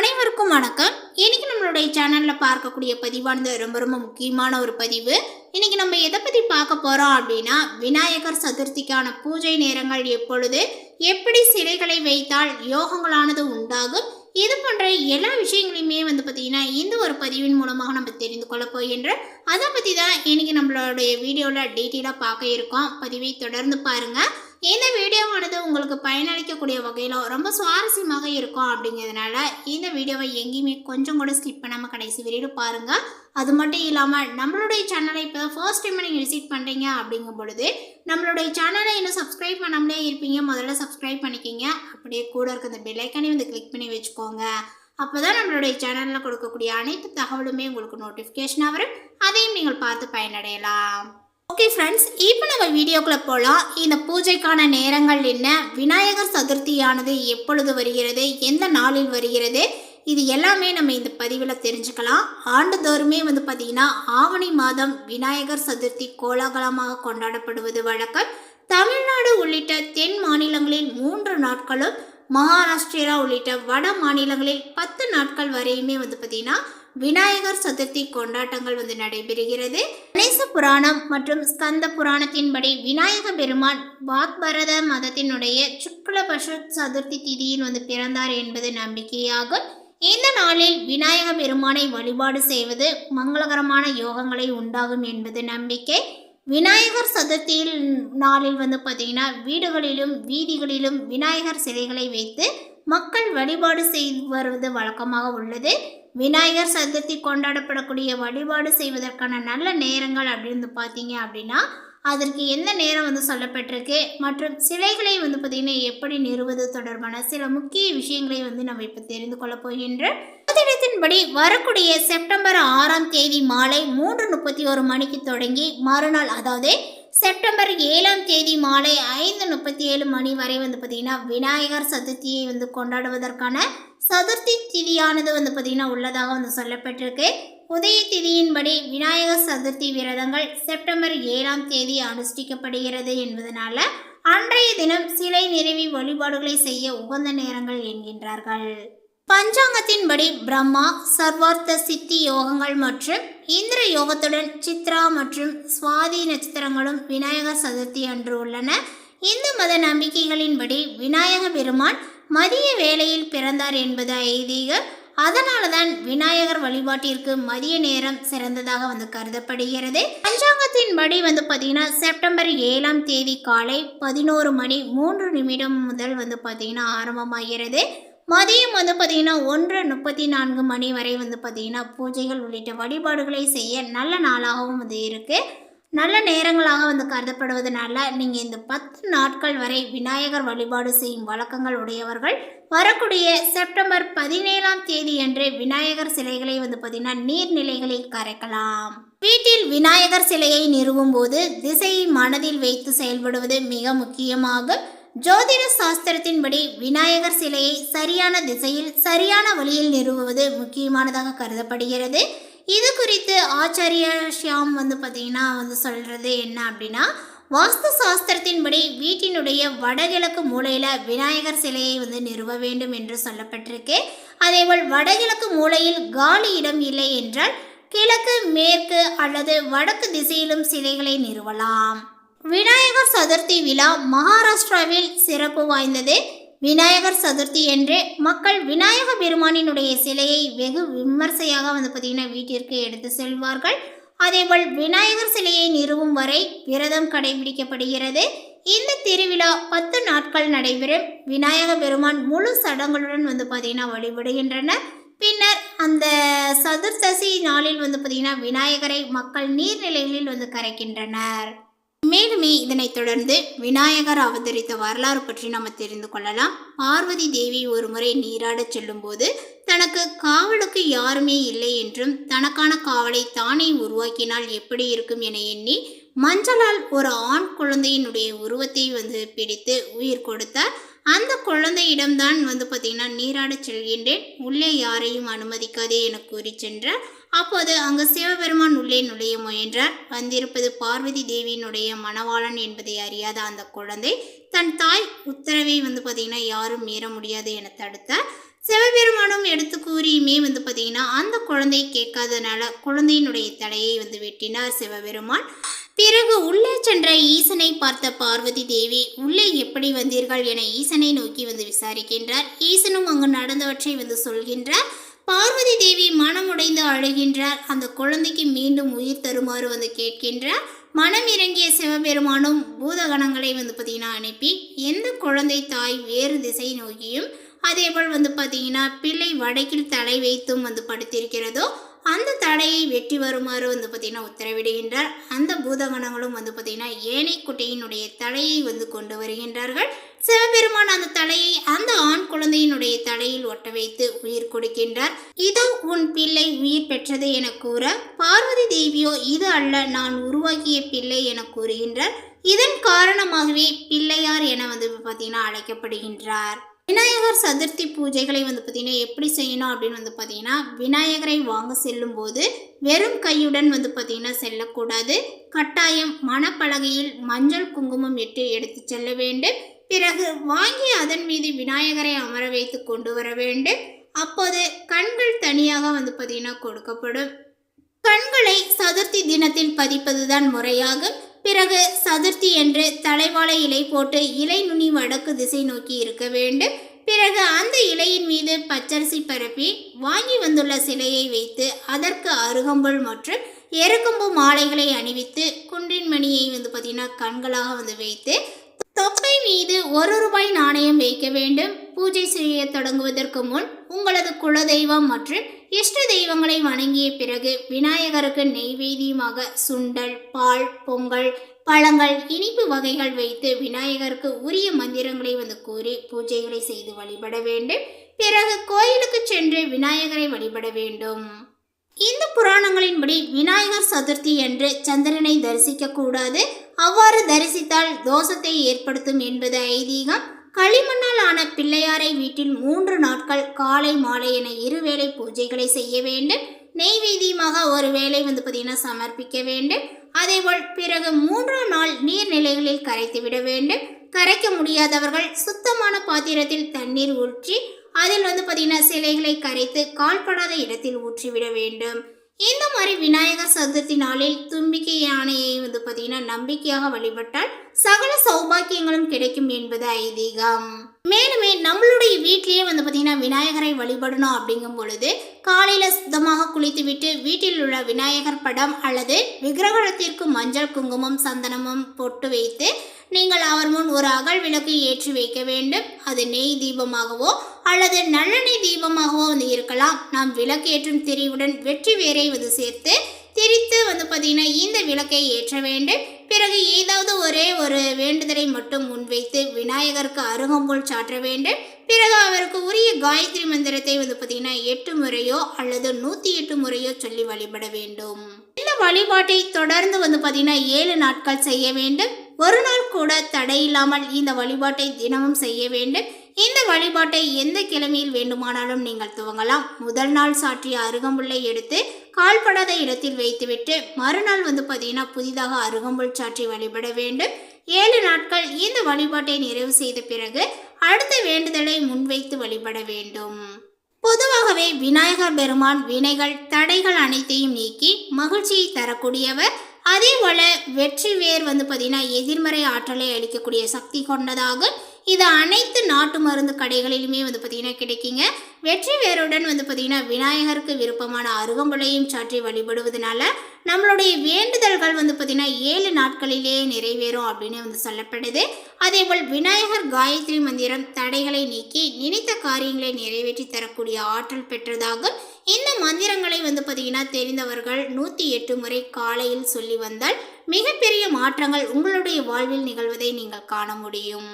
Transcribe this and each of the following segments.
அனைவருக்கும் வணக்கம். இன்னைக்கு நம்மளுடைய சேனல்ல பார்க்கக்கூடிய பதிவானது ரொம்ப ரொம்ப முக்கியமான ஒரு பதிவு. இன்னைக்கு நம்ம எதை பத்தி பார்க்க போறோம் அப்படின்னா விநாயகர் சதுர்த்திக்கான பூஜை நேரங்கள் எப்பொழுது எப்படி சிலைகளை வைத்தால் யோகங்களானது உண்டாகும் இது போன்ற எல்லா விஷயங்களையுமே வந்து பார்த்தீங்கன்னா இந்த ஒரு பதிவின் மூலமாக நம்ம தெரிந்து கொள்ள போகின்ற அதை பற்றி தான் இன்னைக்கு நம்மளுடைய வீடியோவில் டீட்டெயிலாக பார்க்க இருக்கோம். பதிவை தொடர்ந்து பாருங்கள் இந்த வீடியோவானது உங்களுக்கு பயனளிக்கக்கூடிய வகையில் ரொம்ப சுவாரஸ்யமாக இருக்கும் அப்படிங்கிறதுனால இந்த வீடியோவை எங்கேயுமே கொஞ்சம் கூட ஸ்கிப் பண்ணாமல் கடைசி வரையும் பாருங்கள் அது மட்டும் இல்லாமல் நம்மளுடைய சேனலை இப்போ ஃபர்ஸ்ட் டைம் நீங்கள் விசிட் பண்ணுறீங்க அப்படிங்கும் பொழுது நம்மளுடைய சேனலை இன்னும் சப்ஸ்கிரைப் பண்ணாமலே இருப்பீங்க. முதல்ல சப்ஸ்கிரைப் பண்ணிக்கிங்க. அப்படியே கூட இருக்க இந்த பெல்லைக்கானே வந்து கிளிக் பண்ணி வச்சுக்கோங்க. அப்போ தான் நம்மளுடைய சேனலில் கொடுக்கக்கூடிய அனைத்து தகவலுமே உங்களுக்கு நோட்டிஃபிகேஷனாக வரும். அதையும் நீங்கள் பார்த்து பயனடையலாம். ஓகே ஃப்ரெண்ட்ஸ் இப்போ நம்ம வீடியோக்குள்ளே போகலாம் இந்த பூஜைக்கான நேரங்கள் என்ன? விநாயகர் சதுர்த்தியானது எப்பொழுது வருகிறது? எந்த நாளில் வருகிறது? இது எல்லாமே நம்ம இந்த பதிவில் தெரிஞ்சுக்கலாம். ஆண்டுதோறுமே வந்து பார்த்திங்கன்னா ஆவணி மாதம் விநாயகர் சதுர்த்தி கோலாகலமாக கொண்டாடப்படுவது வழக்கம். தமிழ்நாடு உள்ளிட்ட தென் மாநிலங்களில் மூன்று நாட்களும் மகாராஷ்டிரா உள்ளிட்ட வட மாநிலங்களில் பத்து நாட்கள் வரையுமே வந்து பார்த்திங்கன்னா விநாயகர் சதுர்த்தி கொண்டாட்டங்கள் வந்து நடைபெறுகிறது. கணேச புராணம் மற்றும் ஸ்கந்த புராணத்தின்படி விநாயக பெருமான் பாக்பரத மதத்தினுடைய சுக்ல சுக்லபஷ சதுர்த்தி திதியில் வந்து பிறந்தார் என்பது நம்பிக்கையாகும். இந்த நாளில் விநாயக பெருமானை வழிபாடு செய்வது மங்களகரமான யோகங்களை உண்டாகும் என்பது நம்பிக்கை. விநாயகர் சதுர்த்தியில் நாளில் வந்து பார்த்தீங்கன்னா வீடுகளிலும் வீதிகளிலும் விநாயகர் சிலைகளை வைத்து மக்கள் வழிபாடு செய்து வருவது வழக்கமாக உள்ளது. விநாயகர் சதுர்த்தி கொண்டாடப்படக்கூடிய வழிபாடு செய்வதற்கான நல்ல நேரங்கள் அப்படின்னு பார்த்தீங்க அப்படின்னா அதற்கு எந்த நேரம் வந்து சொல்லப்பட்டிருக்கு? மற்றும் சிலைகளை வந்து பார்த்திங்கன்னா எப்படி நிறுவது தொடர்பான சில முக்கிய விஷயங்களை வந்து நம்ம இப்போ தெரிந்து கொள்ள போகின்ற ஜோதிடத்தின்படி வரக்கூடிய செப்டம்பர் ஆறாம் தேதி மாலை மூன்று முப்பத்தி ஒரு மணிக்கு தொடங்கி மறுநாள் அதாவது செப்டம்பர் ஏழாம் தேதி மாலை ஐந்து முப்பத்தி ஏழு மணி வரை வந்து பார்த்திங்கன்னா விநாயகர் சதுர்த்தியை வந்து கொண்டாடுவதற்கான சதுர்த்தி திதியானது வந்து பார்த்திங்கன்னா உள்ளதாக வந்து சொல்லப்பட்டிருக்கு. உதய திதியின்படி விநாயகர் சதுர்த்தி விரதங்கள் செப்டம்பர் ஏழாம் தேதி அனுஷ்டிக்கப்படுகிறது என்பதனால அன்றைய தினம் சிலை நிறுவி வழிபாடுகளை செய்ய உகந்த நேரங்கள் என்கின்றார்கள். பஞ்சாங்கத்தின்படி பிரம்மா சர்வார்த்த சித்தி யோகங்கள் மற்றும் இந்திர யோகத்துடன் சித்ரா மற்றும் சுவாதி நட்சத்திரங்களும் விநாயகர் சதுர்த்தி அன்று உள்ளன. இந்து மத நம்பிக்கைகளின்படி விநாயக பெருமான் மதிய வேளையில் பிறந்தார் என்பது ஐதீகம். அதனால தான் விநாயகர் வழிபாட்டிற்கு மதிய நேரம் சிறந்ததாக வந்து கருதப்படுகிறது. பஞ்சாங்கத்தின்படி வந்து பார்த்தீங்கன்னா செப்டம்பர் ஏழாம் தேதி காலை பதினோரு மணி மூன்று நிமிடம் முதல் வந்து பார்த்தீங்கன்னா ஆரம்பமாகிறது. மதியம் வந்து பார்த்திங்கன்னா ஒன்று முப்பத்தி நான்கு மணி வரை வந்து பார்த்திங்கன்னா பூஜைகள் உள்ளிட்ட வழிபாடுகளை செய்ய நல்ல நாளாகவும் வந்து இருக்குது நல்ல நேரங்களாக வந்து கருதப்படுவதனால நீங்கள் இந்த பத்து நாட்கள் வரை விநாயகர் வழிபாடு செய்யும் வழக்கங்கள் உடையவர்கள். வரக்கூடிய செப்டம்பர் பதினேழாம் தேதி அன்று விநாயகர் சிலைகளை வந்து பார்த்தீங்கன்னா நீர்நிலைகளில் கரைக்கலாம். வீட்டில் விநாயகர் சிலையை நிறுவும் போது திசையை மனதில் வைத்து செயல்படுவது மிக முக்கியமாகும். ஜோதிட சாஸ்திரத்தின்படி விநாயகர் சிலையை சரியான திசையில் சரியான வழியில் நிறுவுவது முக்கியமானதாக கருதப்படுகிறது. இது குறித்து ஆச்சாரிய ஷியாம் வந்து பார்த்தீங்கன்னா வந்து சொல்கிறது என்ன அப்படின்னா வாஸ்து சாஸ்திரத்தின்படி வீட்டினுடைய வடகிழக்கு மூலையில் விநாயகர் சிலையை வந்து நிறுவ வேண்டும் என்று சொல்லப்பட்டிருக்கு. அதேபோல் வடகிழக்கு மூலையில் காலி இடம் இல்லை என்றால் கிழக்கு மேற்கு அல்லது வடக்கு திசையிலும் சிலைகளை நிறுவலாம். விநாயகர் சதுர்த்தி விழா மகாராஷ்டிராவில் சிறப்பு வாய்ந்தது. விநாயகர் சதுர்த்தி என்று மக்கள் விநாயக பெருமானினுடைய சிலையை வெகு விமர்சையாக வந்து பார்த்திங்கன்னா வீட்டிற்கு எடுத்து செல்வார்கள். அதேபோல் விநாயகர் சிலையை நிறுவும் வரை விரதம் கடைபிடிக்கப்படுகிறது. இந்த திருவிழா பத்து நாட்கள் நடைபெறும். விநாயக பெருமான் முழு சடங்குகளுடன் வந்து பார்த்திங்கன்னா வழிபடுகின்றனர். பின்னர் அந்த சதுர்த்தசி நாளில் வந்து பார்த்திங்கன்னா விநாயகரை மக்கள் நீர்நிலைகளில் வந்து கரைக்கின்றனர். மேலுமே இதனைத் தொடர்ந்து விநாயகர் அவதரித்த வரலாறு பற்றி நம்ம தெரிந்து கொள்ளலாம். பார்வதி தேவி ஒரு முறை நீராடச் செல்லும்போது தனக்கு காவலுக்கு யாருமே இல்லை என்றும் தனக்கான காவலை தானே உருவாக்கினால் எப்படி இருக்கும் என எண்ணி மஞ்சளால் ஒரு ஆண் குழந்தையினுடைய உருவத்தை வந்து பிடித்து உயிர் கொடுத்தார். அந்த குழந்தையிடம்தான் வந்து பார்த்திங்கன்னா நீராடச் செல்கின்றேன். உள்ளே யாரையும் அனுமதிக்காதே என கூறி சென்றார். அப்போது அங்கு சிவபெருமான் உள்ளே நுழைய முயன்றார். வந்திருப்பது பார்வதி தேவியினுடைய மணவாளன் என்பதை அறியாத அந்த குழந்தை தன் தாய் உத்தரவை வந்து பார்த்திங்கன்னா யாரும் மீற முடியாது என தடுத்தார். சிவபெருமானும் எடுத்து கூறியுமே வந்து பார்த்தீங்கன்னா அந்த குழந்தை கேட்காதனால குழந்தையினுடைய தலையை வந்து வெட்டினார் சிவபெருமான். பிறகு உள்ளே சென்ற ஈசனை பார்த்த பார்வதி தேவி உள்ளே எப்படி வந்தீர்கள்? என ஈசனை நோக்கி வந்து விசாரிக்கின்றார். ஈசனும் அங்கு நடந்தவற்றை வந்து சொல்கின்றார். பார்வதி தேவி மனமுடைந்து அழுகின்றார். அந்த குழந்தைக்கு மீண்டும் உயிர் தருமாறு வந்து கேட்கின்றார் மனம் இறங்கிய சிவபெருமானும் பூதகணங்களை வந்து பார்த்தீங்கன்னா அனுப்பி எந்த குழந்தை தாய் வேறு திசை நோக்கியும் அதேபோல் வந்து பார்த்தீங்கன்னா பிள்ளை வடக்கில் தலை வைத்தும் வந்து படுத்திருக்கிறதோ அந்த தடையை வெற்றி வருமாறு வந்து பார்த்தீங்கன்னா உத்தரவிடுகின்றார். அந்த பூதகணங்களும் வந்து பார்த்தீங்கன்னா ஏனை குட்டையினுடைய தலையை வந்து கொண்டு வருகின்றார்கள். சிவபெருமான் அந்த தலை அந்த ஆண் குழந்தையினுடைய தலையில் ஒட்ட வைத்து உயிர் கொடுக்கின்றார். இதோ உன் பிள்ளை உயிர் பெற்றது என கூற பார்வதி தேவியோ இது அல்ல நான் உருவாக்கிய பிள்ளை என கூறுகின்றார். இதன் காரணமாகவே பிள்ளையார் என வந்து பார்த்தீங்கன்னா அழைக்கப்படுகின்றார். விநாயகர் சதுர்த்தி பூஜைகளை வந்து பார்த்தீங்கன்னா எப்படி செய்யணும் அப்படின்னு வந்து பார்த்தீங்கன்னா விநாயகரை வாங்க செல்லும் போது வெறும் கையுடன் வந்து பார்த்தீங்கன்னா செல்லக்கூடாது. கட்டாயம் மணப்பலகையில் மஞ்சள் குங்குமம் இட்டு எடுத்து செல்ல வேண்டும். பிறகு வாங்கி அதன் மீது விநாயகரை அமர வைத்து கொண்டு வர வேண்டும். அப்போது கண்கள் தனியாக வந்து பார்த்தீங்கன்னா கொடுக்கப்படும். கண்களை சதுர்த்தி தினத்தில் பதிப்பதுதான் முறையாகும். பிறகு சதுர்த்தி என்று தலைவாழை இலை போட்டு இலை நுனி வடக்கு திசை நோக்கி இருக்க வேண்டும். பிறகு அந்த இலையின் மீது பச்சரிசி பரப்பி வாங்கி வந்துள்ள சிலையை வைத்து அதற்கு அருகம்புல் மற்றும் எருக்கம்பு மாலைகளை அணிவித்து குன்றின் மணியை வந்து பார்த்தீங்கன்னா கண்களாக வந்து வைத்து மீது ஒரு ரூபாய் நாணயம் வைக்க வேண்டும். பூஜை செய்ய தொடங்குவதற்கு முன் உங்களது குலதெய்வம் மற்றும் இஷ்ட தெய்வங்களை வணங்கிய பிறகு விநாயகருக்கு நெய்வேதியமாக சுண்டல் பால் பொங்கல் பழங்கள் இனிப்பு வகைகள் வைத்து விநாயகருக்கு உரிய மந்திரங்களை வந்து கூறி பூஜைகளை செய்து வழிபட வேண்டும். பிறகு கோயிலுக்கு சென்று விநாயகரை வழிபட வேண்டும். இந்து புராணங்களின்படி விநாயகர் சதுர்த்தி என்று சந்திரனை தரிசிக்க கூடாது அவ்வாறு தரிசித்தால் தோஷத்தை ஏற்படுத்தும் என்பது ஐதீகம். களிமண்ணால் ஆன பிள்ளையாரை வீட்டில் மூன்று நாட்கள் காலை மாலை என இருவேளை பூஜைகளை செய்ய வேண்டும். நெய்வேதியமாக ஒரு வேளை வந்து பார்த்தீங்கன்னா சமர்ப்பிக்க வேண்டும். அதேபோல் பிறகு மூன்றாம் நாள் நீர்நிலைகளில் கரைத்து விட வேண்டும். கரைக்க முடியாதவர்கள் சுத்தமான பாத்திரத்தில் தண்ணீர் ஊற்றி அதில் வந்து பார்த்தீங்கன்னா சிலைகளை கரைத்து கால்படாத இடத்தில் ஊற்றிவிட வேண்டும். இந்த மாதிரி விநாயகர் சதுர்த்தி நாளில் தும்பிக்கை யானையை வந்து பார்த்தீங்கன்னா நம்பிக்கையாக வழிபட்டால் சகல சௌபாக்கியங்களும் கிடைக்கும் என்பது ஐதீகம். மேலுமே நம்மளுடைய வீட்டிலேயே வந்து பார்த்தீங்கன்னா விநாயகரை வழிபடணும் அப்படிங்கும் பொழுது காலையில் சுத்தமாக குளித்துவிட்டு வீட்டில் உள்ள விநாயகர் படம் அல்லது விக்கிரகத்திற்கு மஞ்சள் குங்குமம் சந்தனமும் பொட்டு வைத்து நீங்கள் அவர் முன் ஒரு அகல் விளக்கு ஏற்றி வைக்க வேண்டும். அது நெய் தீபமாகவோ அல்லது நல்லெண்ணெய் தீபமாகவோ வந்து இருக்கலாம். நாம் விளக்கேற்றும் திரியுடன் வெற்றி வேரை வந்து சேர்த்து திரித்து வந்து பார்த்தீங்கன்னா இந்த விளக்கை ஏற்ற வேண்டும். பிறகு ஏதாவது ஒரே ஒரு வேண்டுதலை மட்டும் முன்வைத்து விநாயகருக்கு அருகம்புல் சாற்ற வேண்டும். பிறகு அவருக்கு உரிய காயத்ரி மந்திரத்தை வந்து பார்த்தீங்கன்னா எட்டு முறையோ அல்லது நூற்றி எட்டு முறையோ சொல்லி வழிபட வேண்டும். இந்த வழிபாட்டை தொடர்ந்து வந்து பார்த்தீங்கன்னா ஏழு நாட்கள் செய்ய வேண்டும். ஒரு நாள் கூட தடையில்லாமல் இந்த வழிபாட்டை தினமும் செய்ய வேண்டும். இந்த வழிபாட்டை எந்த கிழமையில் வேண்டுமானாலும் நீங்கள் துவங்கலாம். முதல் நாள் சாற்றிய அருகம்புல்லை எடுத்து கால்படாத இடத்தில் வைத்துவிட்டு மறுநாள் வந்து பார்த்தீங்கன்னா புதிதாக அருகம்புல் சாற்றி வழிபட வேண்டும். ஏழு நாட்கள் இந்த வழிபாட்டை நிறைவு செய்த பிறகு அடுத்த வேண்டுதலை முன்வைத்து வழிபட வேண்டும். பொதுவாகவே விநாயகர் பெருமான் வினைகள் தடைகள் அனைத்தையும் நீக்கி மகிழ்ச்சியை தரக்கூடியவர். அதே போல வெற்றி வேர் வந்து பார்த்தீங்கன்னா எதிர்மறை ஆற்றலை அளிக்கக்கூடிய சக்தி கொண்டதாகும் இது அனைத்து நாட்டு மருந்து கடைகளிலுமே வந்து பார்த்தீங்கன்னா கிடைக்குங்க. வெற்றி வேருடன் வந்து பார்த்தீங்கன்னா விநாயகருக்கு விருப்பமான அருகம்புலையும் சாற்றி வழிபடுவதனால நம்மளுடைய வேண்டுதல்கள் வந்து பார்த்தீங்கன்னா ஏழு நாட்களிலேயே நிறைவேறும் அப்படின்னு வந்து சொல்லப்படுது. அதேபோல் விநாயகர் காயத்ரி மந்திரம் தடைகளை நீக்கி நினைத்த காரியங்களை நிறைவேற்றி தரக்கூடிய ஆற்றல் பெற்றதாகும் இந்த மந்திரங்களை வந்து பார்த்தீங்கன்னா தெரிந்தவர்கள் நூற்றி எட்டு முறை காலையில் சொல்லி வந்தால் மிகப்பெரிய மாற்றங்கள் உங்களுடைய வாழ்வில் நிகழ்வதை நீங்கள் காண முடியும்.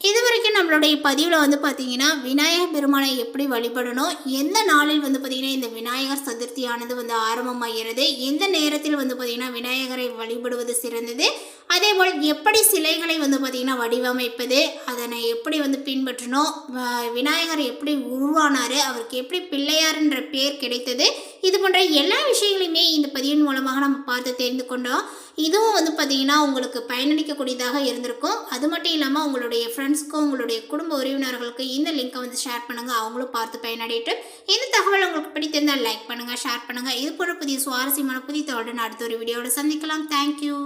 இது வரைக்கும் நம்மளுடைய பதிவில் வந்து பார்த்தீங்கன்னா விநாயகர் பெருமானை எப்படி வழிபடணும் எந்த நாளில் வந்து பார்த்தீங்கன்னா இந்த விநாயகர் சதுர்த்தியானது வந்து ஆரம்பமாகிறது எந்த நேரத்தில் வந்து பார்த்தீங்கன்னா விநாயகரை வழிபடுவது சிறந்தது அதே போல் எப்படி சிலைகளை வந்து பார்த்தீங்கன்னா வடிவமைப்பது அதனை எப்படி வந்து பின்பற்றணும் வ- விநாயகர் எப்படி உருவானார் அவருக்கு எப்படி பிள்ளையார்ன்ற பேர் கிடைத்தது இது போன்ற எல்லா விஷயங்களையுமே இந்த மூலமாக நம்ம பார்த்து தெரிந்து கொண்டோம். இதுவும் வந்து பார்த்திங்கன்னா உங்களுக்கு பயனளிக்கக்கூடியதாக இருந்திருக்கும். அது மட்டும் இல்லாமல் உங்களுடைய ஃப்ரெண்ட்ஸ்க்கும் உங்களுடைய குடும்ப உறவினர்களுக்கு இந்த லிங்க்கை வந்து ஷேர் பண்ணுங்கள் அவங்களும் பார்த்து பயனடையிட்டு இந்த தகவல் உங்களுக்கு பிடித்திருந்தால் லைக் பண்ணுங்கள் ஷேர் பண்ணுங்கள் இது போல புதிய சுவாரஸ்யமான புதிய தகவலுடன் அடுத்த ஒரு வீடியோவில் சந்திக்கலாம். தேங்க்யூ